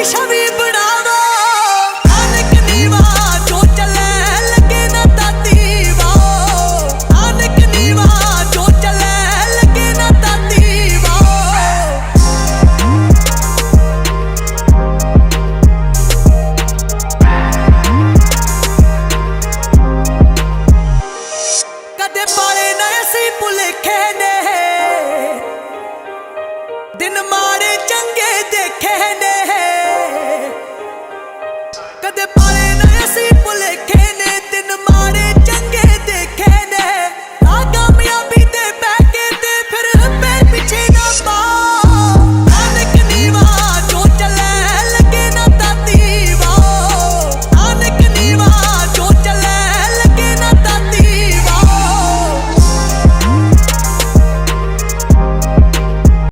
ਦੀ ਛਵੀ ਬਣਾਵਾ। ਅਨਕ ਨੀਵਾ ਜੋ ਚੱਲੇ ਲੱਗੇ ਨਾ ਤਾਤੀ ਵਾ ਅਨਕ ਨੀਵਾ ਜੋ ਚੱਲੇ ਲੱਗੇ ਨਾ ਤਾਤੀ ਵਾ ਕਦੇ ਪਾਲੇ ਨਾ ਅਸੀਂ ਭੁਲੇਖੇ ਨੇ। ਦਿਨ ਮਾਰੇ ਚੰਗੇ ਕਦੇ ਪਾਲੇ ਨਾ ਅਸੀਂ ਭੁਲੇਖੇ